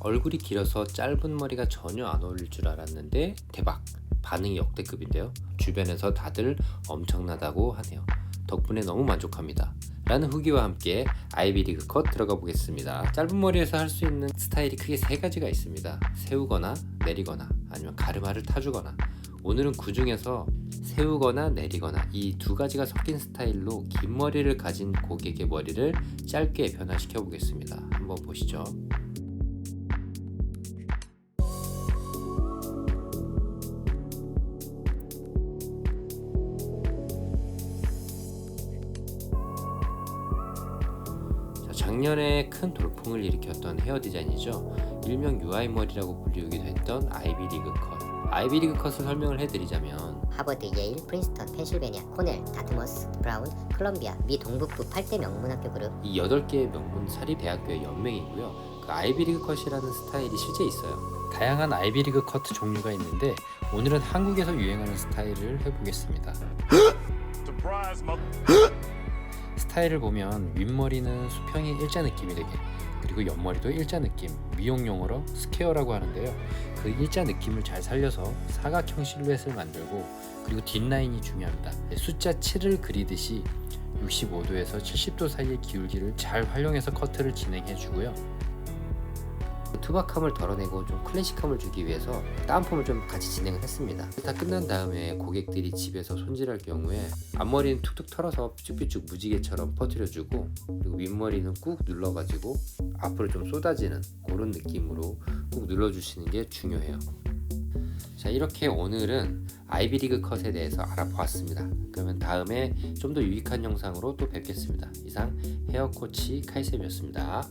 얼굴이 길어서 짧은 머리가 전혀 안 어울릴 줄 알았는데 대박. 반응이 역대급인데요. 주변에서 다들 엄청나다고 하네요. 덕분에 너무 만족합니다. 라는 후기와 함께 아이비리그 컷 들어가 보겠습니다. 짧은 머리에서 할 수 있는 스타일이 크게 세 가지가 있습니다. 세우거나 내리거나 아니면 가르마를 타주거나. 오늘은 그 중에서 세우거나 내리거나 이 두 가지가 섞인 스타일로 긴 머리를 가진 고객의 머리를 짧게 변화시켜 보겠습니다. 한번 보시죠 작년에 큰 돌풍을 일으켰던 헤어 디자인이죠. 일명 UI 머리라고 불리우기도 했던 아이비 리그 컷. 아이비 리그 컷을 설명을 해드리자면 하버드, 예일, 프린스턴, 펜실베니아, 코넬, 다트머스, 브라운, 콜롬비아, 미 동북부 8대 명문학교 그룹 이 8개의 명문 사립대학교의 연맹이고요. 그 아이비 리그 컷이라는 스타일이 실제 있어요. 다양한 아이비 리그 컷 종류가 있는데 오늘은 한국에서 유행하는 스타일을 해보겠습니다. 스타일을 보면 윗머리는 수평이 일자 느낌이 되게 그리고 옆머리도 일자 느낌 미용 용어로 스퀘어라고 하는데요. 그 일자 느낌을 잘 살려서 사각형 실루엣을 만들고 그리고 뒷라인이 중요합니다. 숫자 7을 그리듯이 65도에서 70도 사이의 기울기를 잘 활용해서 커트를 진행해 주고요 투박함을 덜어내고 좀 클래식함을 주기 위해서 다운펌을 좀 같이 진행을 했습니다. 다 끝난 다음에 고객들이 집에서 손질할 경우에 앞머리는 툭툭 털어서 삐죽삐죽 무지개처럼 퍼뜨려주고 그리고 윗머리는 꾹 눌러가지고 앞으로 좀 쏟아지는 그런 느낌으로 꾹 눌러주시는 게 중요해요. 자 이렇게 오늘은 아이비리그 컷에 대해서 알아보았습니다. 그러면 다음에 좀 더 유익한 영상으로 또 뵙겠습니다. 이상 헤어코치 카이쌤이었습니다.